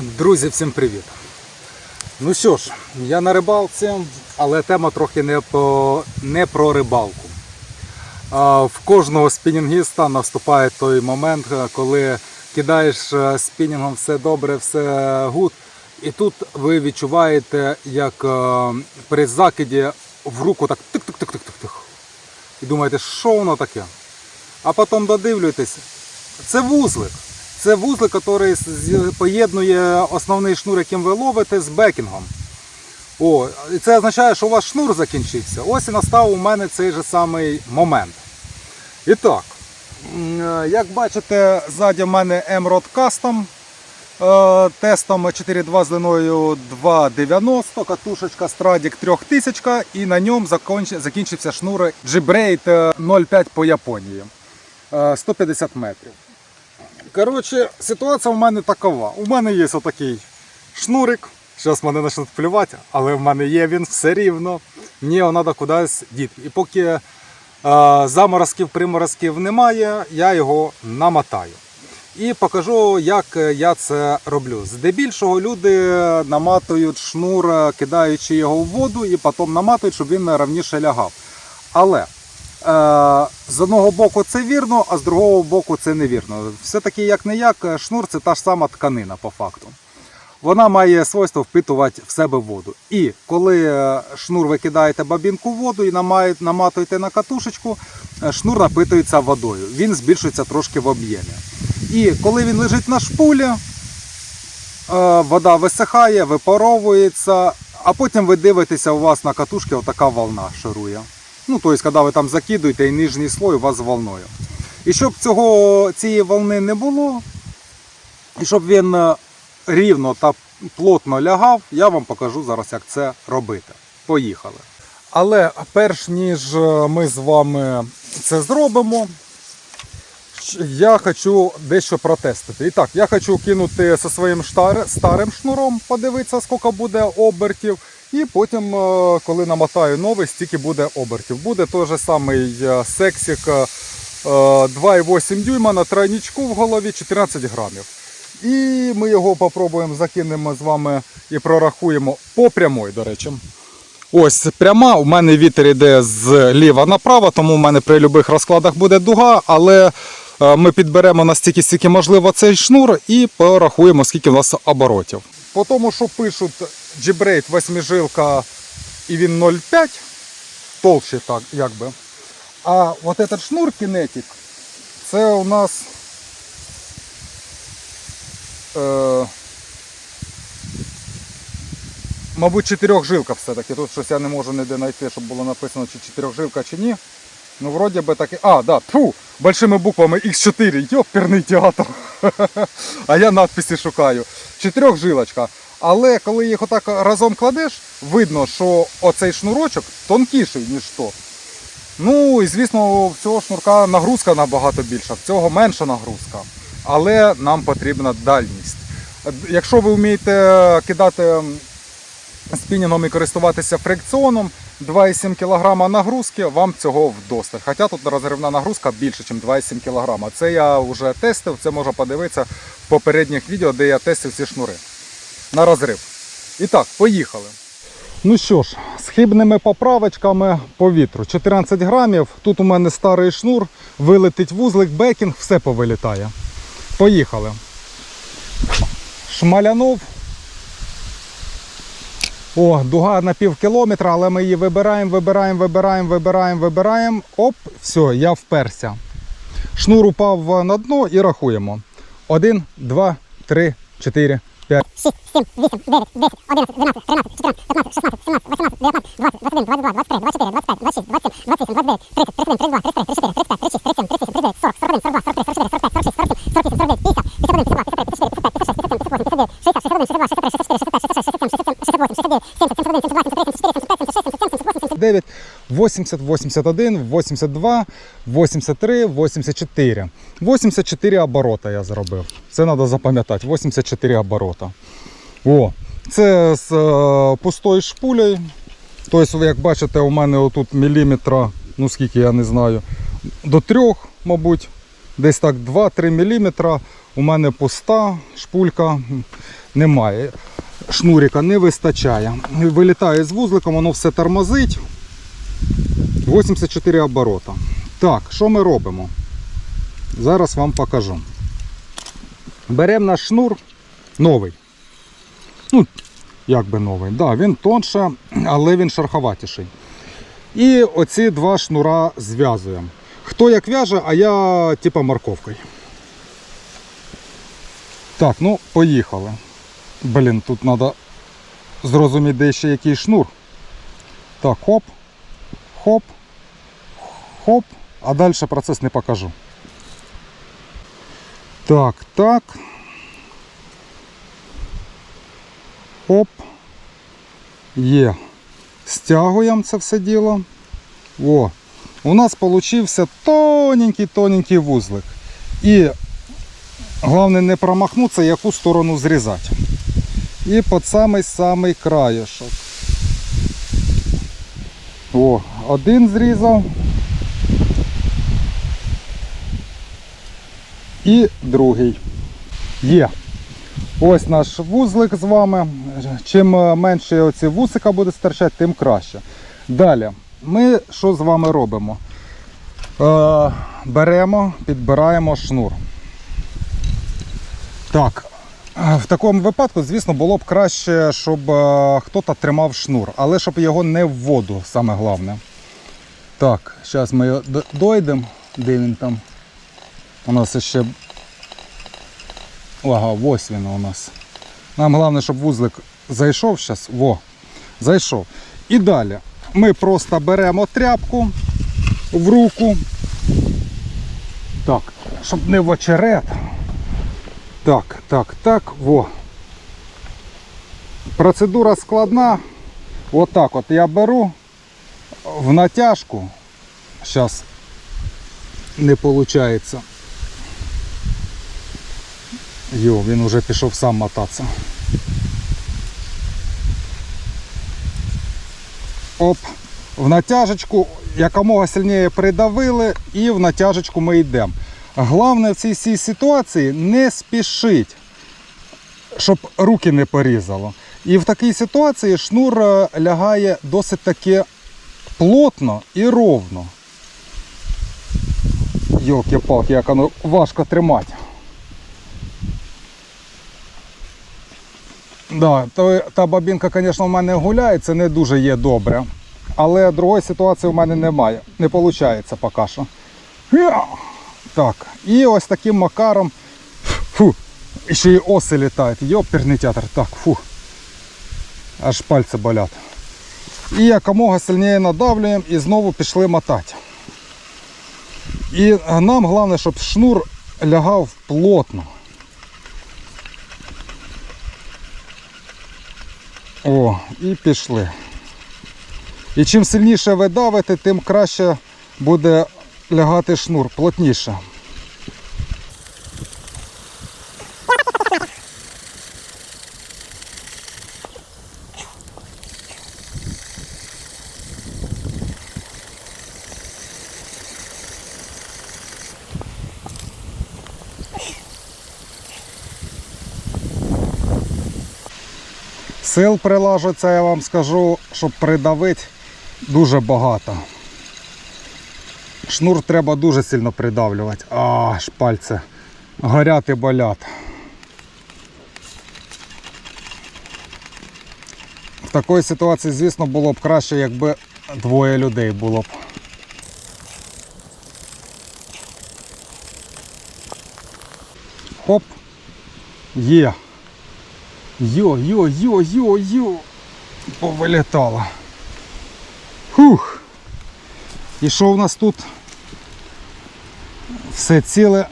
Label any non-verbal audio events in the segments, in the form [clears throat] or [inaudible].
Друзі, всім привіт! Ну що ж, я на рибалці, але тема трохи не, по, не про рибалку. В кожного спінінгіста наступає той момент, е, коли кидаєш е, спінінгом все добре, все гуд, і тут ви відчуваєте, як е, при закиді в руку так тик-тик-тик-тик-тик. І думаєте, що воно таке? А потім додивлюєтесь, це вузлик. Це вузлик, який поєднує основний шнур, яким ви ловите, з бекінгом. О, це означає, що у вас шнур закінчився. Ось і настав у мене цей же самий момент. І так, е, як бачите, ззаді в мене Emerald Custom е, тестом 4.2 з длиною 2,90, катушечка Stradic 3000 і на ньому закінчився шнур G-Braid е, 0,5 по Японії. Е, 150 метрів. Коротше, ситуація в мене такова. У мене є отакий шнурик. Зараз мене почнуть плювати, але в мене є він все рівно. Мені його треба кудись діти. І поки е, заморозків, приморозків немає, я його намотаю. І покажу, як я це роблю. Здебільшого люди наматують шнур, е, кидаючи його в воду, і потім наматують, щоб він равніше лягав. Але е, з одного боку це вірно, а з другого боку це невірно. Все-таки як не як, шнур це та ж сама тканина по факту. Вона має свойство впитувати в себе воду. І коли е, шнур ви кидаєте бабінку в воду і наматуєте на катушечку, е, шнур напитується водою. Він збільшується трошки в об'ємі. І коли він лежить на шпулі, е, вода висихає, випаровується, а потім ви дивитеся, у вас на катушці отака волна шарує. Ну, тобто, коли ви там закидуєте і нижній слой у вас волною. І щоб цього, цієї волни не було, і щоб він е, рівно та плотно лягав, я вам покажу зараз, як це робити. Поїхали. Але перш ніж е, ми з вами це зробимо, я хочу дещо протестити. І так, я хочу кинути зі своїм старим шнуром, подивитися, скільки буде обертів. І потім, е, коли намотаю новий, стільки буде обертів. Буде той же самий е, сексік е, 2,8 дюйма на тройничку в голові 14 грамів. І ми його попробуємо закинемо з вами і прорахуємо по прямой, до речі. Ось пряма, у мене вітер йде зліва направо, тому у мене при будь-яких розкладах буде дуга, але е, ми підберемо настільки, скільки можливо цей шнур і порахуємо, скільки у нас оборотів. По тому, що пишуть G-Braid восьмижилка і він 0,5, толще так, якби. А от этот шнур Kinetic, це у нас е, мабуть, чотирьохжилка все-таки. Тут щось я не можу ніде знайти, щоб було написано, чи чотирьохжилка, чи ні. Ну, вроді би таки. А, да, тьфу, большими буквами X4, йоперний театр. [laughs] А я надписи шукаю. Чотирьохжилочка. Але коли їх отак разом кладеш, видно, що оцей шнурочок тонкіший, ніж то. Ну і звісно, в цього шнурка нагрузка набагато більша, в цього менша нагрузка. Але нам потрібна дальність. Якщо ви вмієте кидати спінінгом і користуватися фрикціоном, 2,7 кг нагрузки, вам цього вдосталь. Хоча тут розривна нагрузка більше, ніж 2,7 кг. Це я вже тестив, це можна подивитися в попередніх відео, де я тестив ці шнури на розрив. І так, поїхали. Ну що ж, з хибними поправочками по вітру. 14 грамів. Тут у мене старий шнур, вилетить вузлик, бекінг, все повилітає. Поїхали. Шмалянув. О, дуга на пів кілометра, але ми її вибираємо, вибираємо, вибираємо, вибираємо, вибираємо. Оп, все, я вперся. Шнур упав на дно і рахуємо. 1, 2, 3, 4, 5. 6, 7, 8, 9, 10, 11, 12, 13, 14, 15, 16, 17, 18, 19, 20, 21, 22, 23, 24, 25, 26, 27, 28, 29, 30, 31, 32, 33, 34, 35, 36, 37, 38, 39, 40, 41, 42, 43, 44, 45, 46, 47, 48, 49, 50, 51, 52, 53, 54, 55, 56, 57, 58, 59, 60, 61, 62, 63, 64, 65, 66, 67, 68, 69, 70, 71, 72, 73, 74, 75, 76, 77, 78, 9, 80, 81, 82, 83, 84. 84 оборота я зробив. Це треба запам'ятати. 84 оборота. О, це з е, пустою шпулею. Тобто, як бачите, у мене отут міліметра, ну скільки я не знаю, до трьох, мабуть, десь так 2-3 мм. У мене пуста шпулька. немає. Шнурика не вистачає. Вилітає з вузликом, воно все тормозить. 84 оборота. Так, що ми робимо? Зараз вам покажу. Беремо наш шнур новий. Ну, як би новий. Да, він тонше, але він шероховатіший. І оці два шнура зв'язуємо. Хто як в'яже, а я типа морковкою. Так, ну, поїхали. Блін, тут треба зрозуміти, де ще який шнур. Так, хоп, хоп, хоп, а далі процес не покажу. Так, так. Хоп. Є. Стягуємо це все діло. О, у нас получився тоненький-тоненький вузлик. І головне не промахнутися, яку сторону зрізати. І під самий-самий краєшок. О, один зрізав. І другий. Є. Ось наш вузлик з вами. Чим менше оці вусика буде стирчати, тим краще. Далі, ми що з вами робимо? Е, беремо, підбираємо шнур. Так, в такому випадку, звісно, було б краще, щоб е, хтось тримав шнур, але щоб його не в воду, саме головне. Так, зараз ми його дойдемо. Де він там? У нас ще Ага, ось він у нас. Нам головне, щоб вузлик зайшов зараз. Во, зайшов. І далі ми просто беремо тряпку в руку. Так, щоб не в очерет. Так, так, так, во. Процедура складна. Отак от я беру в натяжку. Зараз не виходить. Йо, він уже пішов сам мотатися. Оп, в натяжечку якомога сильніше придавили і в натяжечку ми йдемо. Головне в цій всій ситуації не спішить, щоб руки не порізало. І в такій ситуації шнур е, лягає досить таки плотно і ровно. Йолки-палки, як воно важко тримати. Да, то, та бабінка, звісно, в мене гуляє, це не дуже є добре. Але другої ситуації в мене немає. Не виходить поки що. Так, і ось таким макаром. Фу, і ще й оси літають. Йоперний театр. Так, фу. Аж пальці болять. І якомога сильніше надавлюємо і знову пішли мотати. І нам головне, щоб шнур лягав плотно. О, і пішли. І чим сильніше ви давите, тим краще буде лягати шнур, плотніше. Сил прилажується, я вам скажу, щоб придавити дуже багато. Шнур треба дуже сильно придавлювати. А, аж пальці горять і болять. В такій ситуації, звісно, було б краще, якби двоє людей було б. Хоп. Є. Йо, йо, йо, йо, йо. Повилітало. Фух. І що в нас тут? Все ціле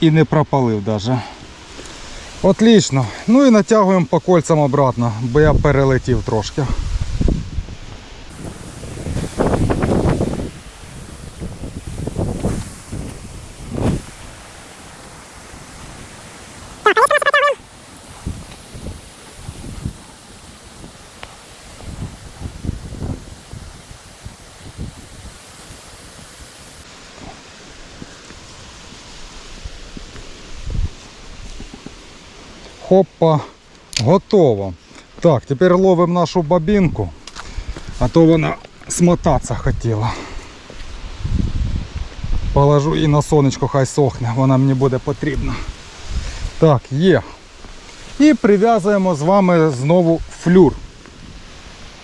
і не пропалив даже. Отлично. Ну і натягуємо по кольцям обратно, бо я перелетів трошки. Хопа. Готово. Так, тепер ловимо нашу бабінку, а то вона смотатися хотіла. Положу її на сонечко, хай сохне, вона мені буде потрібна. Так, є. І прив'язуємо з вами знову флюр.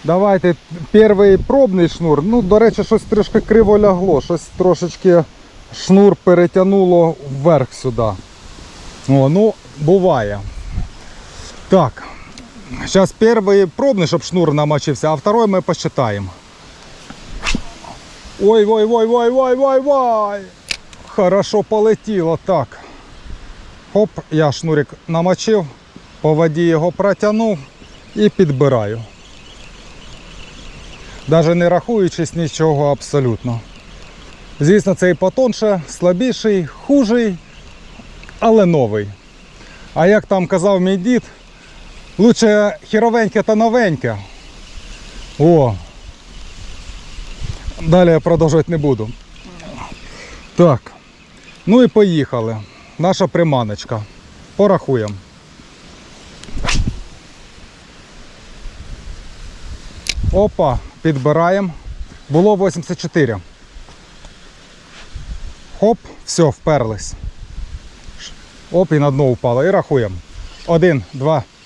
Давайте перший пробний шнур. Ну, до речі, щось трішки криво лягло, щось трошечки шнур перетягнуло вверх сюди. О, ну, буває. Так. Зараз перший пробний, щоб шнур намочився, а второй ми посчитаємо. Ой, ой, ой, ой, ой, ой, ой. Хорошо полетіло. Так. Хоп, я шнурик намочив, по воді його протягнув і підбираю. Навіть не рахуючись нічого абсолютно. Звісно, цей потонше, слабіший, хужий, але новий. А як там казав мій дід, лучше хіровеньке та новеньке. О. Далі я продовжувати не буду. Так. Ну і поїхали. Наша приманочка. Порахуємо. Опа, підбираємо. Було 84. Хоп, все, вперлись. Оп, і на дно упало. І рахуємо. 1, 2,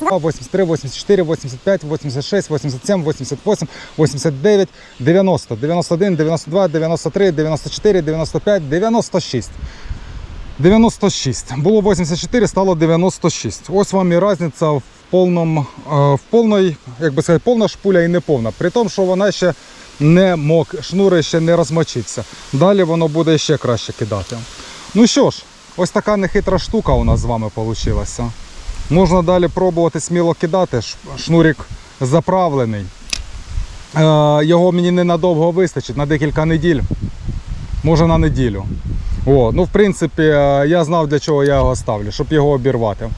83, 84, 85, 86, 87, 88, 89, 90, 91, 92, 93, 94, 95, 96. 96. Було 84, стало 96. Ось вам і різниця в повному, е, в повної, як би сказати, повна шпуля і не повна. При тому, що вона ще не мок, шнури ще не розмочиться. Далі воно буде ще краще кидати. Ну що ж, ось така нехитра штука у нас з вами вийшла. Можна далі пробувати сміло кидати. Шнурик заправлений. Е, Його мені ненадовго вистачить, на декілька неділь. Може на неділю. О, ну в принципі, е, я знав для чого я його ставлю, щоб його обірвати.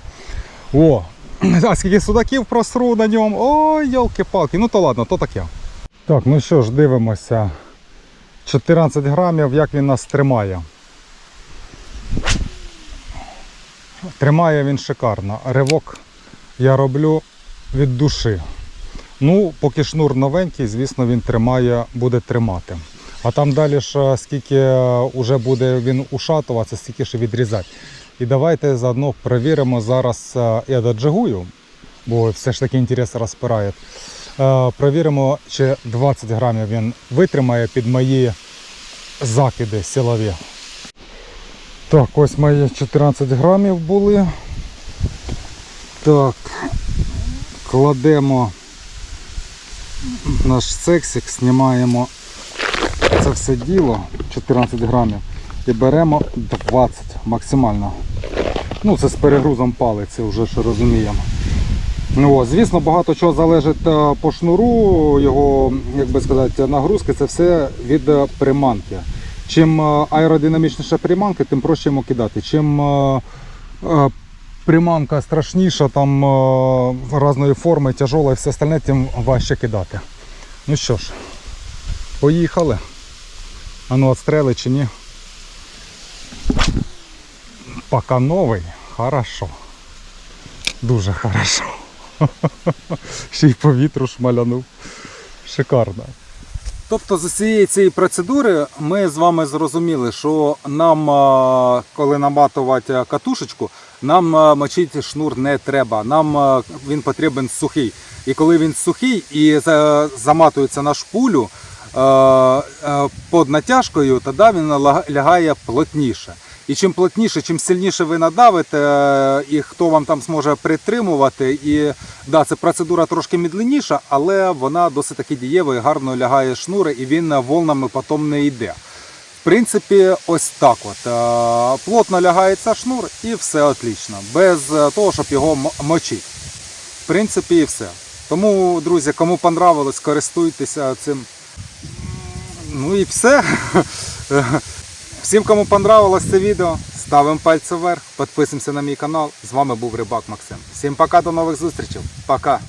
О, [clears throat] а скільки судаків просру на ньому. Ой, йолки-палки, ну то ладно, то таке. Так, ну що ж, дивимося. 14 грамів, як він нас тримає. Тримає він шикарно. Ривок я роблю від душі. Ну, поки шнур новенький, звісно, він тримає, буде тримати. А там далі ж е, скільки вже буде він ушатуватися, стільки і відрізати. І давайте заодно перевіримо зараз, е, я доджигую, бо все ж таки інтерес розпирає. Е, Перевіримо, чи 20 грамів він витримає під мої закиди силові. Так, ось мої 14 грамів були. Так, кладемо наш сексик, знімаємо це все діло 14 грамів і беремо 20 максимально. Ну, це з перегрузом палиці, вже ж розуміємо. Ну, о, звісно, багато чого залежить е, по шнуру, його, як би сказати, нагрузки, це все від е, приманки. Чим е, аеродинамічніша приманка, тим проще йому кидати. Чим е, е, приманка страшніша, там різної форми, тяжола і все остальне, тим важче кидати. Ну що ж, поїхали. А ну отстрели чи ні? Пока новий, хорошо. Дуже хорошо. [laughs] Ще й по вітру шмалянув. Шикарно. Тобто з усієї цієї процедури ми з вами зрозуміли, що нам, коли наматувати катушечку, нам мочити шнур не треба. Нам він потрібен сухий. І коли він сухий і заматується на шпулю е, е, під натяжкою, тоді він лягає плотніше. І чим плотніше, чим сильніше ви надавите, е, і хто вам там зможе притримувати. І да, це процедура трошки мідленніша, але вона досить таки дієва і гарно лягає шнури, і він волнами потім не йде. В принципі, ось так от. Е, Плотно лягається шнур і все отлично, без е, того, щоб його мочити. В принципі, і все. Тому, друзі, кому понравилось, користуйтеся цим Ну і все. [laughs] Всім, кому понравилось це відео, ставимо пальці вверх, підписуємося на мій канал. З вами був Рибак Максим. Всім пока, до нових зустрічей. Пока.